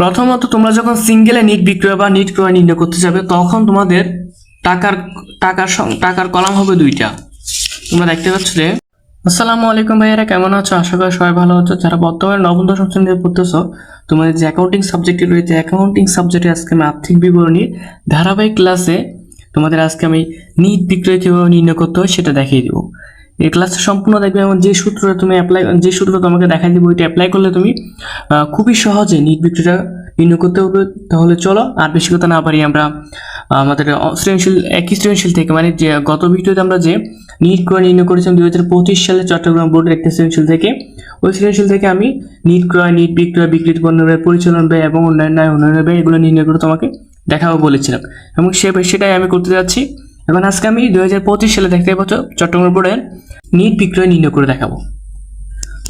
প্রথমত তোমরা যখন সিঙ্গেলে নিট বিক্রয় বা নিট ক্রয় নির্ণয় করতে যাবে, তখন তোমাদের টাকার টাকার টাকার কলাম হবে দুইটা। তোমরা দেখতে পাচ্ছ যে, আসসালামু আলাইকুম ভাইয়ারা, কেমন আছো? আশা করি সবাই ভালো আছো। যারা বর্তমানে নবম, দশম শ্রেণীতে পড়তেছো, তোমাদের যে অ্যাকাউন্টিং সাবজেক্টটি রয়েছে অ্যাকাউন্টিং সাবজেক্টে আজকে আমি আর্থিক বিবরণী ধারাবাহিক ক্লাসে তোমাদের আজকে আমি নিট বিক্রয় কীভাবে নির্ণয় করতে হয় সেটা দেখিয়ে দিব। এই ক্লাসটা সম্পূর্ণ দেখবে এবং যে সূত্রটা তুমি অ্যাপ্লাই যে সূত্রটা তোমাকে দেখাই দিব, ওইটা অ্যাপ্লাই করলে তুমি খুবই সহজে নিট বিক্রয়টা নির্ণয় করতে পারবে। তাহলে চলো, আর বেশি কথা না পারি আমরা আমাদের সৃজনশীল, একই সৃজনশীল থেকে মানে যে, গত ভিডিওতে আমরা যে নিট ক্রয় নির্ণয় করেছিলাম, দুই হাজার পঁচিশ সালে চট্টগ্রাম বোর্ডের একটি সৃজনশীল থেকে, ওই সৃজনশীল থেকে আমি নিট ক্রয় নিট বিক্রয়, বিক্রিত পণ্য ব্যয়, পরিচালন ব্যয় এবং অন্যান্য উন্নয়ন ব্যয় এগুলো নির্ণয় করে তোমাকে দেখাবো বলেছিলাম। এবং সে, সেটাই আমি করতে যাচ্ছি। এখন আজকে আমি দুই হাজার পঁচিশ সালে দেখতে পাচ্ছ চট্টগ্রাম বোর্ডের নিট বিক্রয় নির্ণয় করে দেখাবো।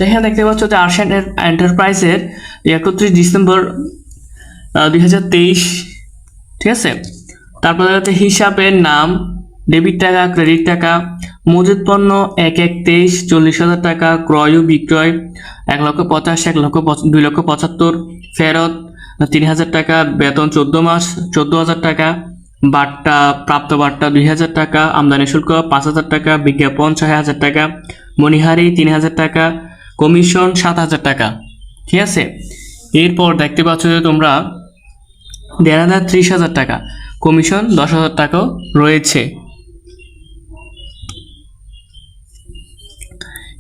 এখানে দেখতে পাচ্ছ যে আর্শান এন্টারপ্রাইজের একত্রিশ ডিসেম্বর দুই হাজার তেইশ, ঠিক আছে? তারপরে হচ্ছে হিসাবের নাম, ডেবিট টাকা, ক্রেডিট টাকা, মজুত পণ্য এক এক তেইশ, চল্লিশ হাজার টাকা, ক্রয় ও বিক্রয় এক লক্ষ পঁচাশ, এক লক্ষ দুই লক্ষ পঁচাত্তর, ফেরত তিন হাজার টাকা, বেতন চোদ্দ মাস, চোদ্দ হাজার টাকা বাট্টা প্রাপ্ত বাট্টা দুই হাজার টাকা, আমদানি শুল্ক পাঁচ হাজার টাকা, বিজ্ঞাপন ছয় হাজার টাকা, মণিহারি তিন হাজার টাকা, কমিশন সাত হাজার টাকা। ঠিক আছে? এরপর দেখতে পাচ্ছ যে তোমরা দেড় হাজার ত্রিশ হাজার টাকা, কমিশন দশ হাজার টাকাও রয়েছে।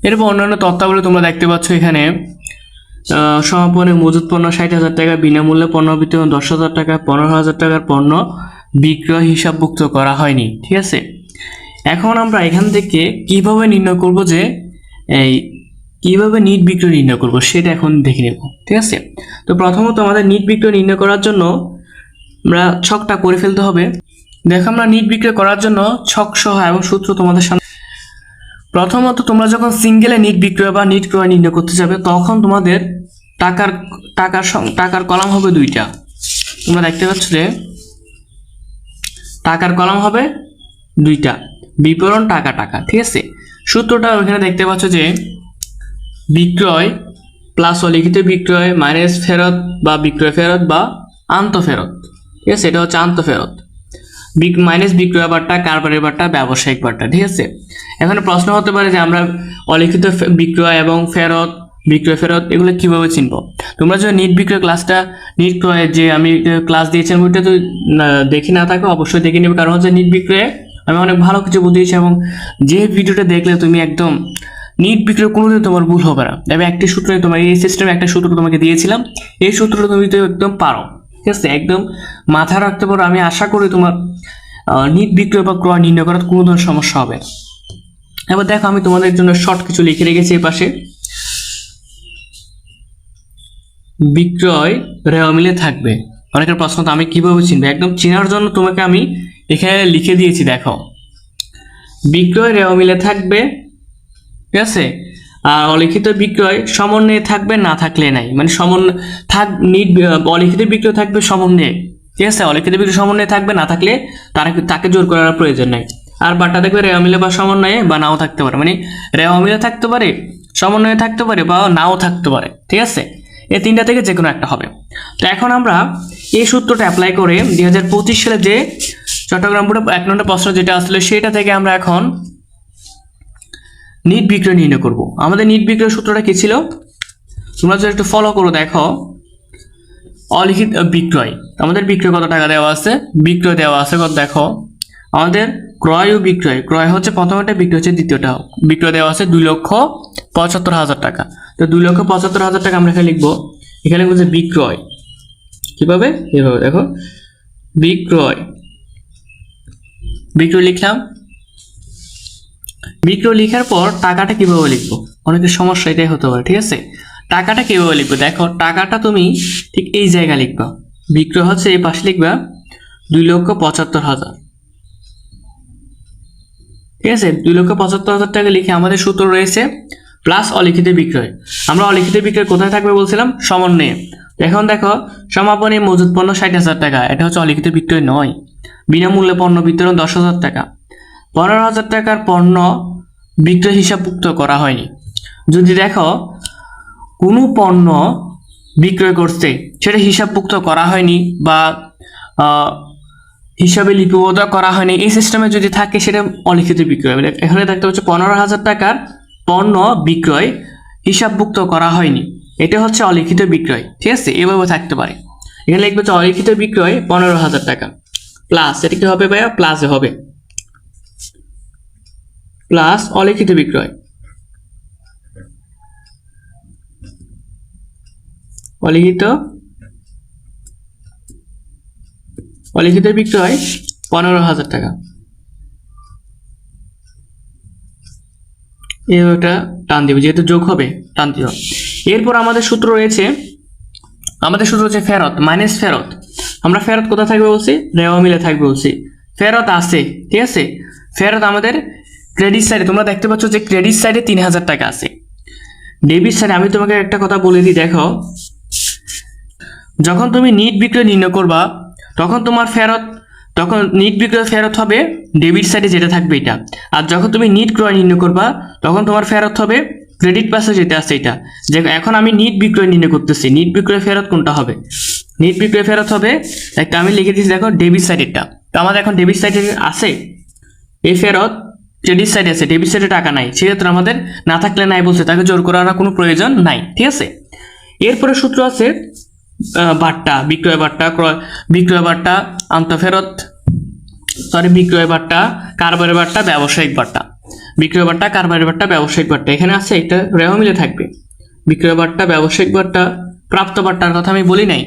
এরপর অন্যান্য তথ্যাবলী তোমরা দেখতে পাচ্ছ এখানে সমাপনে মজুত পণ্য ষাট হাজার টাকা, বিনামূল্যে পণ্য বিতরণ দশ হাজার টাকা, পনেরো হাজার টাকার পণ্য বিক্রয় হিসাবভুক্ত করা হয়নি, ঠিক আছে? এখন আমরা এখান থেকে কীভাবে নির্ণয় করব যে এই কীভাবে নিট বিক্রয় নির্ণয় করব সেটা এখন দেখে নেব, ঠিক আছে? তো প্রথমত আমাদের নিট বিক্রয় নির্ণয় করার জন্য আমরা ছকটা করে ফেলতে হবে। দেখো আমরা নিট বিক্রয় করার জন্য ছক সহ এবং সূত্র তোমাদের সামনে প্রথমত তোমরা যখন সিঙ্গেলে নিট বিক্রয় বা নিট ক্রয় নির্ণয় করতে যাবে, তখন তোমাদের টাকার টাকার টাকার কলাম হবে দুইটা। তোমরা দেখতে পাচ্ছ যে টাকার কলাম হবে দুইটা। বিবরণ টাকা টাকা, ঠিক আছে? সূত্রটা ওইখানে দেখতে পাচ্ছ যে বিক্রয় প্লাস অলিখিত বিক্রয় মাইনাস ফেরত বা বিক্রয় ফেরত বা আন্ত ফেরত, ঠিক আছে? এটা হচ্ছে আন্ত ফেরত। বিক মাইনাস বিক্রয় বার্তা, কারবারের বার্তা, ব্যবসায়িক বার্তা, ঠিক আছে? এখানে প্রশ্ন হতে পারে যে আমরা অলিখিত বিক্রয় এবং ফেরত বিক্রয় ফেরত, এগুলো কীভাবে চিনব? তোমরা যদি নিট বিক্রয় ক্লাসটা নিট ক্রয়ের যে আমি ক্লাস দিয়েছিলাম ওইটা তো দেখে না থাকো, অবশ্যই দেখে নেবে। কারণ হচ্ছে নিট বিক্রয়ে আমি অনেক ভালো কিছু বুঝিয়েছি এবং যে ভিডিওটা দেখলে তুমি একদম নিট বিক্রয় কোনোদিন তোমার ভুল হবে না। তবে একটি সূত্রে তোমার এই সিস্টেমে একটা সূত্র তোমাকে দিয়েছিলাম। এই সূত্রটা তুমি তো একদম পারো, ঠিক আছে? একদম মাথা রাখতে পারো। আমি আশা করি তোমার নিট বিক্রয় বা ক্রয় নির্ণয় করার কোনো ধরনের সমস্যা হবে এবার দেখো, আমি তোমাদের জন্য শর্ট কিছু লিখে রেখেছি এই পাশে বিক্রয় রেওয়া মিলে থাকবে। অনেকের প্রশ্ন তো, আমি কীভাবে চিনবো? একদম চেনার জন্য তোমাকে আমি এখানে লিখে দিয়েছি, দেখো। বিক্রয় রেওয়া মিলে থাকবে, ঠিক আছে? আর অলিখিত বিক্রয় সমন্বয়ে থাকবে, না থাকলে নাই। মানে সমন্বয় থাক, নিট, অলিখিত বিক্রয় থাকবে, সমন্বয়ে। ঠিক আছে? অলিখিত বিক্রয় সমন্বয়ে থাকবে, না থাকলে তারা তাকে জোর করার প্রয়োজন নাই। আর বাটা দেখবে রেওয়া মিলে বা সমন্বয়ে বা নাও থাকতে পারে। মানে রেওয়া মিলে থাকতে পারে, সমন্বয়ে থাকতে পারে বা নাও থাকতে পারে। ঠিক আছে? এই তিনটা থেকে যে কোনো একটা হবে। তো এখন আমরা এই সূত্রটা অ্যাপ্লাই করে দুই হাজার পঁচিশ সালে যে চট্টগ্রাম বোর্ডে এক নম্বর প্রশ্ন যেটা আসলে, সেটা থেকে আমরা এখন নিট বিক্রয় নির্ণয় করব। আমাদের নিট বিক্রয় সূত্রটা কী ছিল? তোমরা যদি একটু ফলো করো, দেখো। অলিখিত বিক্রয়। আমাদের বিক্রয় কত টাকা দেওয়া আছে? বিক্রয় দেওয়া আছে, কত দেখো। আমাদের ক্রয় ও বিক্রয়। ক্রয় হচ্ছে প্রথমটা, বিক্রয় হচ্ছে দ্বিতীয়টা। বিক্রয় দেওয়া আছে দুই লক্ষ পঁচাত্তর হাজার টাকা। তো দুই লক্ষ পঁচাত্তর হাজার টাকা আমরা এখানে লিখব। এখানে লিখব যে বিক্রয়। কীভাবে? এভাবে দেখো। বিক্রয়। বিক্রয় লিখলাম। বিক্রয় লেখার পর টাকাটা কীভাবে লিখব? অনেকের সমস্যা এটাই হতে পারে, ঠিক আছে? টাকাটা কীভাবে লিখব? দেখো, টাকাটা তুমি ঠিক এই জায়গায় লিখবা। বিক্রয় হচ্ছে এই পাশে লিখবা, দুই লক্ষ পঁচাত্তর হাজার। ঠিক আছে? দুই লক্ষ পঁচাত্তর হাজার টাকা লিখে আমাদের সূত্র রয়েছে প্লাস অলিখিত বিক্রয়। আমরা অলিখিত বিক্রয় কোথায় থাকবে বলছিলাম? সমন্বয়ে। এখন দেখো, সমাপনী মজুত পণ্য ষাট হাজার টাকা। এটা হচ্ছে অলিখিত বিক্রয় নয়। বিনামূল্যে পণ্য বিতরণ দশ হাজার টাকা। পনেরো হাজার টাকার পণ্য বিক্রয় হিসাবভুক্ত করা হয়নি। যদি দেখো, কোনো পণ্য বিক্রয় করছে, সেটা হিসাবভুক্ত করা হয়নি বা হিসাবে লিপিবদ্ধ করা হয়নি, এই সিস্টেমে যদি থাকে, সেটা অলিখিত বিক্রয়। এখানে দেখতে হচ্ছে পনেরো হাজার টাকার পণ্য বিক্রয় হিসাবভুক্ত করা হয়নি। এটা হচ্ছে অলিখিত বিক্রয়, ঠিক আছে? এভাবে থাকতে পারে। এখানে লিখবে হচ্ছে অলিখিত বিক্রয় পনেরো হাজার টাকা। প্লাস এটা কি হবে ভাইয়া? প্লাসে হবে। প্লাস অলিখিত বিক্রয়। অলিখিত অলিখিত বিক্রয় পনেরো হাজার টাকা। এই ওটা টান দিব, যেহেতু যোগ হবে, টান দিব এরপর আমাদের সূত্র রয়েছে, আমাদের সূত্র হচ্ছে ফেরত মাইনাস ফেরত। আমরা ফেরত কোথায় থাকবে বলছি? রেওয়া মিলে থাকবে বলছি। ফেরত আছে, ঠিক আছে? ফেরত আমাদের ক্রেডিট সাইডে তোমরা দেখতে পাচ্ছ যে ক্রেডিট সাইডে তিন হাজার টাকা আছে। ডেবিট সাইডে আমি তোমাকে একটা কথা বলে দিই, দেখো। যখন তুমি নিট বিক্রয় নির্ণয় করবা, তখন তোমার ফেরত তখন নিট বিক্রয় ফেরত হবে ডেবিট সাইডে যেটা থাকবে এটা। আর যখন তুমি নিট ক্রয় নির্ণয় করবা, তখন তোমার ফেরত হবে ক্রেডিট পাশে যেতে আসছে এটা। যে এখন আমি নিট বিক্রয় নির্ণয় করতেছি নিট বিক্রয় ফেরত কোনটা হবে? নিট বিক্রয় ফেরত হবে, একটা আমি লিখে দিচ্ছি দেখো ডেবিট সাইডেরটা তো আমাদের এখন ডেবিট সাইডে আছে? এই ফেরত ক্রেডিট সাইডে আছে ডেবিট সাইডে টাকা নাই। সেক্ষেত্রে আমাদের না থাকলে নাই বলছে, তাকে জোর করার কোনো প্রয়োজন নাই, ঠিক আছে? এরপরে সূত্র আছে বাট্টা বিক্রয় বাট্টা ক্রয়, বিক্রয় বাট্টা আন্তঃফেরত সরি বিক্রয় বাট্টা কারবারের বাট্টা ব্যবসায়িক বাট্টা বিক্রয় বাট্টা কারবারের বাট্টা ব্যবসায়িক বাট্টা এখানে আছে একটা রেহ মিলে থাকবে। বিক্রয় বাট্টা ব্যবসায়িক বাট্টা প্রাপ্ত বাট্টার কথা আমি বলি নাই।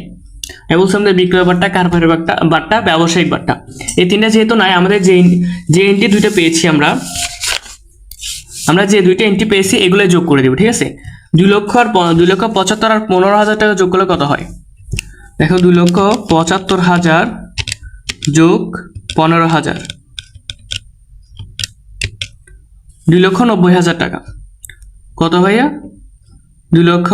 আমি বলছিলাম বিক্রয় বাট্টা কারবারের বাট্টা বাট্টা ব্যবসায়িক বাট্টা এই তিনটা যেহেতু নাই, আমাদের যে যে এন্ট্রি দুইটা পেয়েছি আমরা আমরা যে দুইটা এন্ট্রি পেয়েছি এগুলো যোগ করে দেবো, ঠিক আছে? দুই লক্ষ আর দুই লক্ষ পঁচাত্তর আর পনেরো হাজার টাকা যোগ করলে কত হয়? দেখো দুই লক্ষ পঁচাত্তর হাজার যোগ পনেরো হাজার। দুই লক্ষ নব্বই হাজার টাকা। কত ভাইয়া? দুই লক্ষ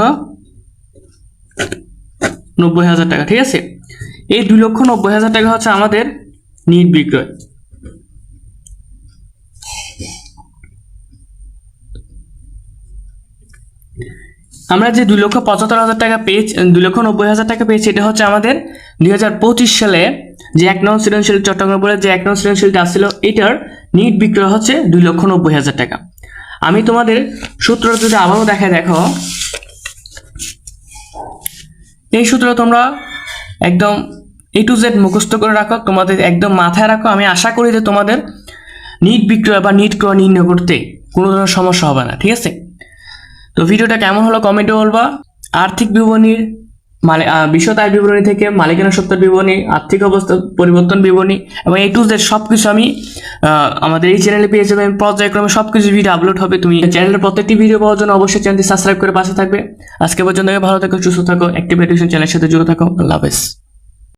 নব্বই হাজার টাকা, ঠিক আছে? এই দুই লক্ষ নব্বই হাজার টাকা হচ্ছে আমাদের নিট বিক্রয়। আমরা যে দুই লক্ষ পঁচাত্তর হাজার টাকা পেয়েছি দুই লক্ষ নব্বই হাজার টাকা পেয়েছি, এটা হচ্ছে আমাদের দুই হাজার পঁচিশ সালে যে এক নং সৃজনশীল চট্টগ্রাম বোর্ডের যে এক নং সৃজনশীলটা আসছিল, এটার নিট বিক্রয় হচ্ছে দুই লক্ষ নব্বই হাজার টাকা। আমি তোমাদের সূত্র যদি আবারও দেখায় দেখো, এই সূত্র তোমরা একদম এ টু জেড মুখস্থ করে রাখো, তোমাদের একদম মাথায় রাখো। আমি আশা করি যে তোমাদের নিট বিক্রয় বা নিট ক্রয় নির্ণয় করতে কোনো ধরনের সমস্যা হবে না, ঠিক আছে? তো ভিডিওটা কেমন হলো কমেন্টে বলবা। আর্থিক বিবরণীর মানে বিশদ আয় বিবরণী থেকে মালিকানা সত্ত্বের বিবরণী, আর্থিক অবস্থা পরিবর্তন বিবরণী, এবং এই টু জেড সব কিছু আমি আমাদের এই চ্যানেলে পেয়ে যাবে পর্যায়ক্রমে সব কিছু ভিডিও আপলোড হবে। তুমি চ্যানেলের প্রত্যেকটি ভিডিও পাওয়ার জন্য অবশ্যই চ্যানেলটি সাবস্ক্রাইব করে পাশে থাকবে। আজকে পর্যন্ত ভালো থাকো, সুস্থ থাকো অ্যাক্টিভ এডুকেশন চ্যানেলের সাথে জুড়ে থাকো। আল্লাহ হাফেজ।